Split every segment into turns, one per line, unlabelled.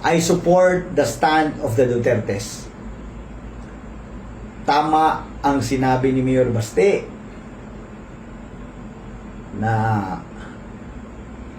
I support the stand of the Dutertes. Tama ang sinabi ni Mayor Baste na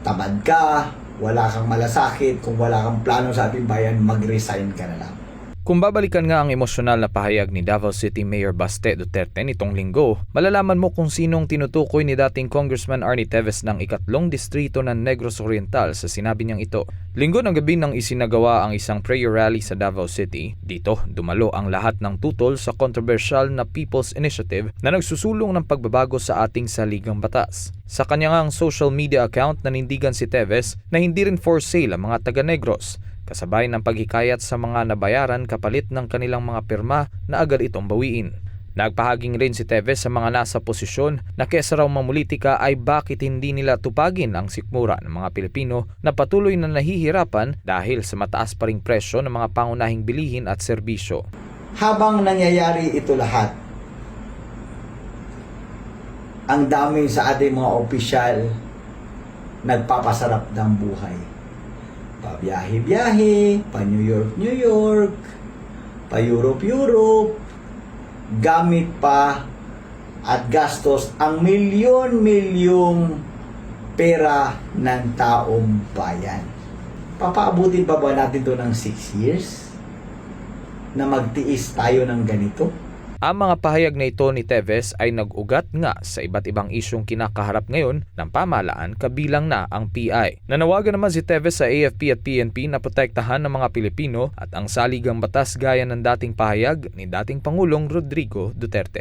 tamad ka, wala kang malasakit, kung wala kang plano sa ating bayan, mag-resign ka na lang.
Kung babalikan nga ang emosyonal na pahayag ni Davao City Mayor Baste Duterte nitong linggo, malalaman mo kung sinong tinutukoy ni dating Congressman Arnie Teves ng ikatlong distrito ng Negros Oriental sa sinabi niyang ito. Linggo ng gabi nang isinagawa ang isang prayer rally sa Davao City, dito dumalo ang lahat ng tutol sa controversial na People's Initiative na nagsusulong ng pagbabago sa ating saligang batas. Sa kanyang social media account nanindigan si Teves na hindi rin for sale ang mga taga-Negros kasabay ng paghikayat sa mga nabayaran kapalit ng kanilang mga pirma na agad itong bawiin. Nagpahaging rin si Teves sa mga nasa posisyon na kesa raw mamulitika ay bakit hindi nila tupagin ang sikmura ng mga Pilipino na patuloy na nahihirapan dahil sa mataas pa ring presyo ng mga pangunahing bilihin at serbisyo.
Habang nangyayari ito lahat, ang dami sa ating mga opisyal nagpapasarap ng buhay. Pabiyahe-biyahe, pa New York, New York, pa Europe, Europe, gamit pa at gastos ang milyon-milyong pera ng taong bayan. Papaabutin pa ba natin to ng 6 years? Na magtiis tayo ng ganito?
Ang mga pahayag na ito ni Teves ay nag-ugat nga sa iba't ibang isyong kinakaharap ngayon ng pamahalaan kabilang na ang PI. Nanawagan naman si Teves sa AFP at PNP na protektahan ng mga Pilipino at ang saligang batas gaya ng dating pahayag ni dating Pangulong Rodrigo Duterte.